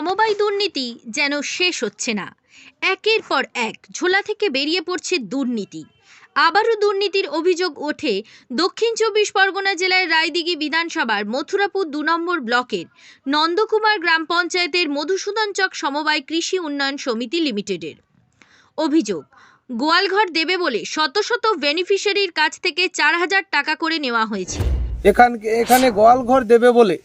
সমবায় দুর্নীতি যেন শেষ হচ্ছে না। একের পর এক ঝোলা থেকে বেরিয়ে পড়ছে দুর্নীতি। আবারও দুর্নীতির অভিযোগ ওঠে দক্ষিণ চব্বিশ পরগনা জেলার রায়দিঘি বিধানসভার মথুরাপুর দু নম্বর ব্লকের নন্দকুমার গ্রাম পঞ্চায়েতের মধুসূদন চক সমবায় কৃষি উন্নয়ন সমিতি লিমিটেডের। অভিযোগ, গোয়ালঘর দেবে বলে শত শত বেনিফিশিয়ারির কাছ থেকে চার হাজার টাকা করে নেওয়া হয়েছে। এখান গোয়ালঘর দেবে বলে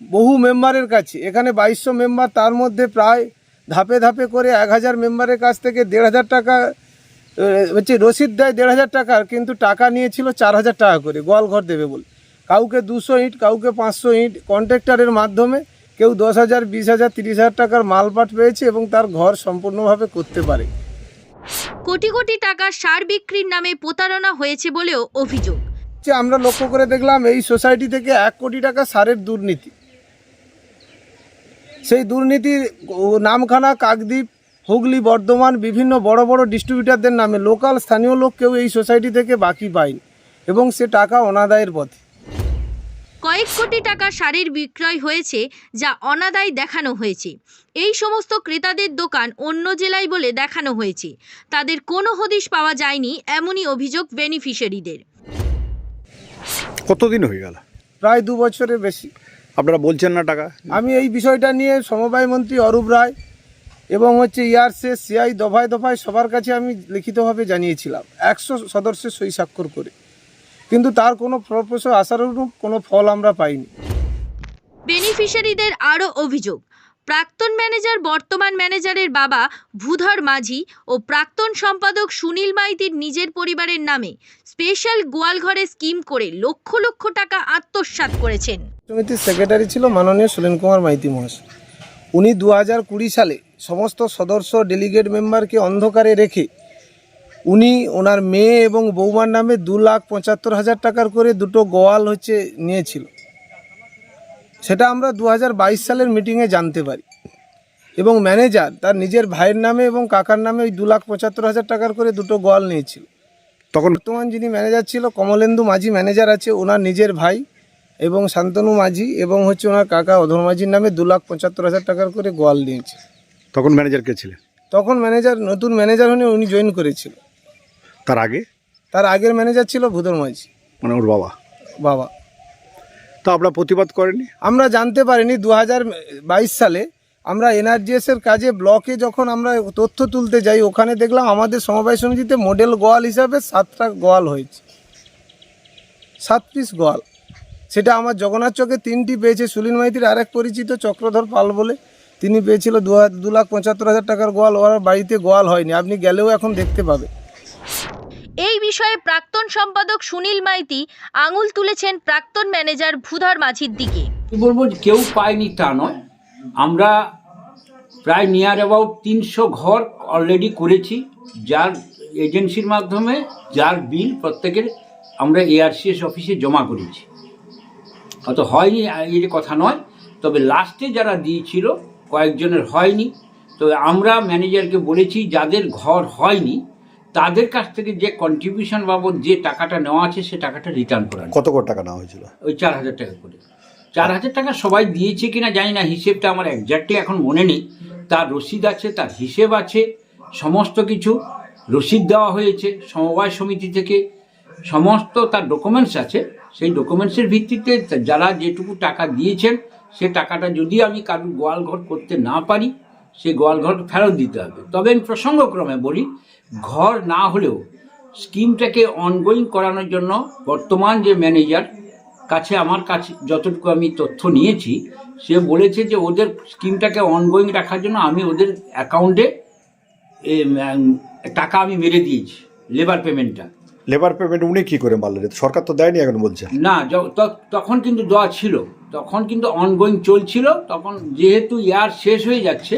বহু মেম্বারের কাছে। এখানে বাইশশো মেম্বার তার মধ্যে প্রায় ধাপে ধাপে করে এক হাজার মেম্বারের কাছ থেকে দেড় হাজার টাকা হচ্ছে রসিদ দেয় দেড় হাজার টাকার কিন্তু টাকা নিয়েছিল চার হাজার টাকা করে গোয়ালঘর দেবে বলে। কাউকে দুশো ইট কাউকে পাঁচশো ইট কন্ট্রাক্টরের মাধ্যমে কেউ দশ হাজার বিশ হাজার তিরিশ হাজার টাকার মালপাট পেয়েছে এবং তার ঘর সম্পূর্ণভাবে করতে পারে। কোটি কোটি টাকা সার বিক্রির নামে প্রতারণা হয়েছে বলেও অভিযোগ। যে আমরা লক্ষ্য করে দেখলাম এই সোসাইটি থেকে এক কোটি টাকা সারের দুর্নীতি। সেই দুর্নীতির ও- নামখানা কাকদ্বীপ হুগলি বর্ধমান বিভিন্ন বড় বড় ডিস্ট্রিবিউটারদের নামে লোকাল স্থানীয় লোক কেউ এই সোসাইটি থেকে বাকি পায়নি এবং সে টাকা অনাদায়ের পথে। কয়েক কোটি টাকা শাড়ির বিক্রয় হয়েছে যা অনাদায় দেখানো হয়েছে। এই সমস্ত ক্রেতাদের দোকান অন্য জেলায় বলে দেখানো হয়েছে। তাদের কোনো হদিশ পাওয়া যায়নি এমনই অভিযোগ বেনিফিশিয়ারিদের কতদিন হয়ে গেল? প্রায় দু বছরের বেশি। আপনারা বলছেন না টাকা? আমি এই বিষয়টা নিয়ে সমবায় মন্ত্রী অরূপ রায় এবং হচ্ছে ইয়ারসে সিআই দফায় দফায় সবার কাছে আমি লিখিতভাবে জানিয়েছিলাম একশো সদস্যের সই স্বাক্ষর করে। কিন্তু তার কোনো ফলপ্রসূ আসার কোনো ফল আমরা পাইনি। বেনিফিশিয়ারিদের আরও অভিযোগ প্রাক্তন ম্যানেজার, বর্তমান ম্যানেজারের বাবা ভূধর মাঝি ও প্রাক্তন সম্পাদক সুনীল মাইতির নিজের পরিবারের নামে স্পেশাল গোয়ালঘরে স্কিম করে লক্ষ লক্ষ টাকা আত্মসাৎ করেছেন। সমিতির সেক্রেটারি ছিল মাননীয় সুরেন কুমার মাইতি মহাশয় উনি দু হাজার কুড়ি সালে সমস্ত সদস্য ডেলিগেট মেম্বারকে অন্ধকারে রেখে উনি ওনার মেয়ে এবং বৌমার নামে দু লাখ পঁচাত্তর হাজার টাকার করে দুটো গোয়াল হচ্ছে নিয়েছিল। সেটা আমরা দু হাজার বাইশ সালের মিটিংয়ে জানতে পারি। এবং ম্যানেজার তার নিজের ভাইয়ের নামে এবং কাকার নামে ওই দু লাখ পঁচাত্তর হাজার টাকার করে দুটো গোয়াল নিয়েছিল। তখন বর্তমান যিনি ম্যানেজার ছিল কমলেন্দু মাঝি ম্যানেজার আছে ওনার নিজের ভাই এবং শান্তনু মাঝি এবং হচ্ছে ওনার কাকা অধর মাঝির নামে দু লাখ পঁচাত্তর হাজার টাকার করে গোয়াল নিয়েছে। তখন ম্যানেজার কে ছিলেন? তখন ম্যানেজার নতুন ম্যানেজার হয়ে উনি জয়েন করেছিল। তার আগে? তার আগের ম্যানেজার ছিল ভূদর মাঝি। মানে ওর বাবা? বাবা। তো আপনারা প্রতিবাদ করেনি। আমরা জানতে পারিনি দু হাজার বাইশ সালে আমরা এনআরজিএস এর কাজে ব্লকে যখন আমরা তথ্য তুলতে যাই, ওখানে দেখলাম আমাদের সমবায় সমিতিতে মডেল গোয়াল হিসাবে সাতটা গোয়াল হয়েছে। সাত পিস গোয়াল। সেটা আমার জগন্নাথ চকে তিনটি পেয়েছে। সুলিন মাইতির আরেক পরিচিত চক্রধর পাল বলে তিনি পেয়েছিল দু লাখ পঁচাত্তর হাজার টাকার গোয়াল। ওর বাড়িতে গোয়াল হয়নি। আপনি গেলেও এখন দেখতে পাবে। এই বিষয়ে প্রাক্তন সম্পাদক সুনীল মাইতি আঙুল তুলেছেন প্রাক্তন ম্যানেজার ভূধর মাঝির দিকে। বলব, কেউ পায়নি তা নয়। আমরা প্রায় নিয়ার অ্যাবাউট তিনশো ঘর অলরেডি করেছি। যার এজেন্সির মাধ্যমে, যার বিল প্রত্যেকের আমরা এআরসিএস অফিসে জমা করেছি। অত হয়নি এর কথা নয়। তবে লাস্টে যারা দিয়েছিল, কয়েকজনের হয়নি। তবে আমরা ম্যানেজারকে বলেছি, যাদের ঘর হয়নি তাদের কাছ থেকে যে কন্ট্রিবিউশন বাবদ যে টাকাটা নেওয়া আছে সে টাকাটা রিটার্ন করার কত কোটি টাকা নেওয়া হয়েছিল? ওই চার হাজার টাকা করে। চার হাজার টাকা সবাই দিয়েছে কিনা জানি না হিসেবটা আমার একজাক্টলি এখন মনে নেই। তার রসিদ আছে তার হিসেব আছে সমস্ত কিছু রসিদ দেওয়া হয়েছে সমবায় সমিতি থেকে। সমস্ত তার ডকুমেন্টস আছে সেই ডকুমেন্টসের ভিত্তিতে যারা যেটুকু টাকা দিয়েছেন সে টাকাটা যদি আমি কারোর গোয়ালঘর করতে না পারি সেই গোয়ালঘর ফেরত দিতে হবে। তবে আমি প্রসঙ্গক্রমে বলি ঘর না হলেও স্কিমটাকে অনগোয়িং করানোর জন্য বর্তমান যে ম্যানেজার কাছে আমার কাছে যতটুকু আমি তথ্য নিয়েছি সে বলেছে যে ওদের স্কিমটাকে অনগোয়িং রাখার জন্য আমি ওদের অ্যাকাউন্টে টাকা আমি মেরে দিয়েছি লেবার পেমেন্টটা লেবার পেমেন্ট উনি কি করে মারলেন? সরকার তো দেয়নি এখন বলছে। না তখন কিন্তু দেওয়া ছিল তখন কিন্তু অনগোয়িং চলছিল তখন যেহেতু ইয়ার শেষ হয়ে যাচ্ছে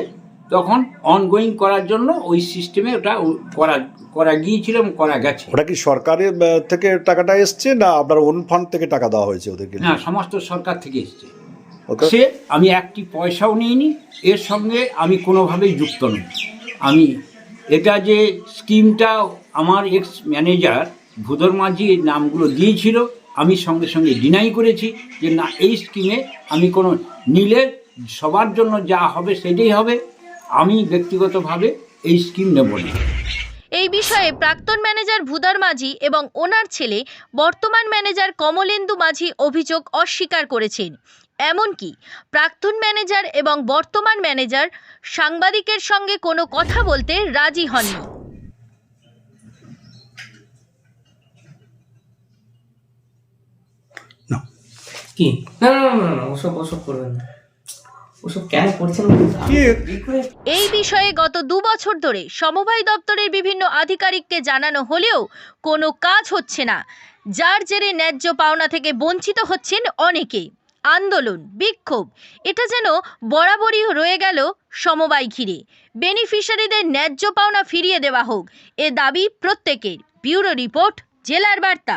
তখন অনগোয়িং করার জন্য ওই সিস্টেমে ওটা করা করা গিয়েছিল এবং করা গেছে। ওটা কি সরকারের থেকে টাকাটা এসছে না আপনার ওন ফান্ড থেকে টাকা দেওয়া হয়েছে ওদেরকে হ্যাঁ সমস্ত সরকার থেকে এসছে। সে আমি একটি পয়সাও নিইনি এর সঙ্গে আমি কোনোভাবেই যুক্ত নই। আমি এটা যে স্কিমটা আমার এক্স ম্যানেজার ভূদর মাঝি নামগুলো দিয়েছিল আমি সঙ্গে সঙ্গে ডিনাই করেছি যে না এই স্কিমে আমি কোনো নীলের সবার জন্য যা হবে সেটাই হবে। আমি ব্যক্তিগতভাবে এই স্কিম নেব না। এই বিষয়ে প্রাক্তন ম্যানেজার ভুদার মাঝি এবং ওনার ছেলে বর্তমান ম্যানেজার কমলেন্দু মাঝি অভিযোগ অস্বীকার করেছেন। এমনকি প্রাক্তন ম্যানেজার এবং বর্তমান ম্যানেজার সাংবাদিকের সঙ্গে কোনো কথা বলতে রাজি হননি। কি? না না না না না ওসব ওসব করবেন না। ওসব কেন করছেন এই বিষয়ে গত দু বছর ধরে সমবায় দপ্তরের বিভিন্ন আধিকারিককে জানানো হলেও কোনো কাজ হচ্ছে না। যার জেরে ন্যায্য পাওনা থেকে বঞ্চিত হচ্ছেন অনেকে আন্দোলন বিক্ষোভ এটা যেন বরাবরই রয়ে গেল সমবায় ঘিরে। বেনিফিশিয়ারিদের ন্যায্য পাওনা ফিরিয়ে দেওয়া হোক এ দাবি প্রত্যেকের। ব্যুরো রিপোর্ট জেলার বার্তা।